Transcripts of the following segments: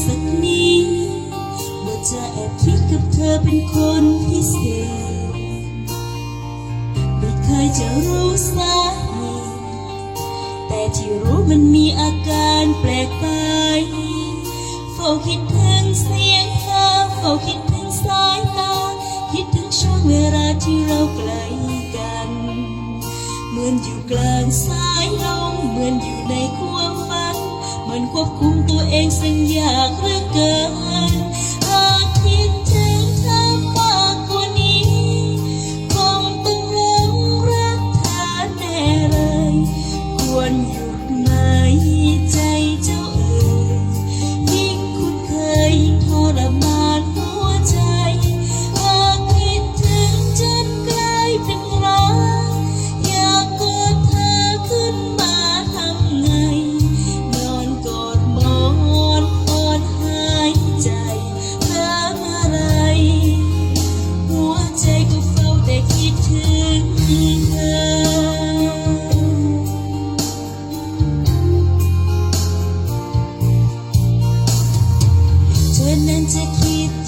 สักนิดว่าจะแอบคิดกับเธอเป็นคนพิเศษ ไม่เคยจะรู้สาเหตุแต่ที่รู้มันมีอาการแปลกไปเฝ้าคิดถึงเสียงเธอเฝ้าคิดถึงสายตา คิดถึงช่วงเวลาที่เราใกล้กัน เหมือนอยู่กลางสายลมเหมือนอยู่ในควา มฝันเหมือนควบคุมตัวเองซึ่งยากเหลือเกิน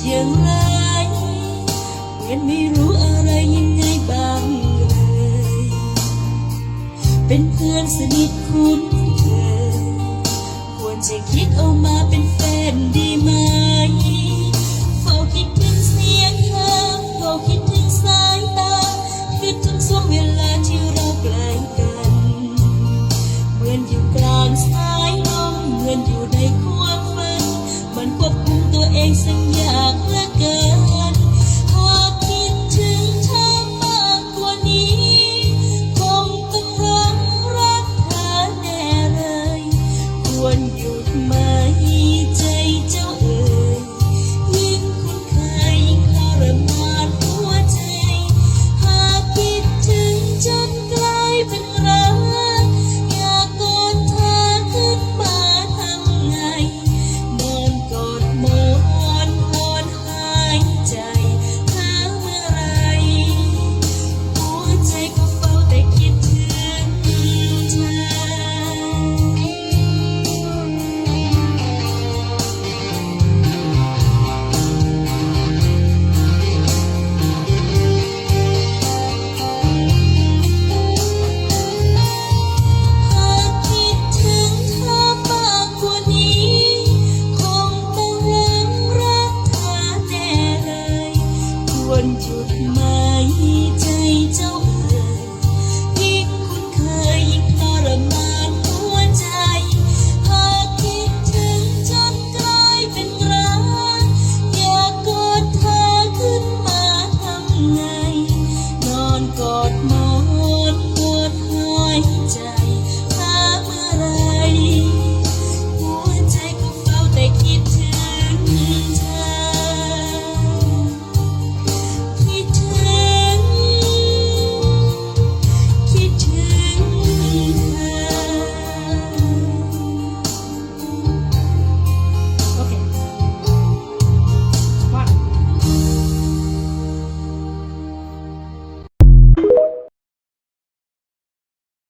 อย่างไรเหมือนไม่รู้อะไรยังไงบ้างเลยเป็นเพื่อนสนิทคุณเธอควรจะคิดเอามาเป็นแฟนดีไหมเฝ้าคิดถึงเสียงเธอเฝ้าคิดถึงสายตาคิดถึงช่วงเวลาที่เราใกล้กัน เหมือนอยู่กลางสายลมเหมือนอยู่ในคว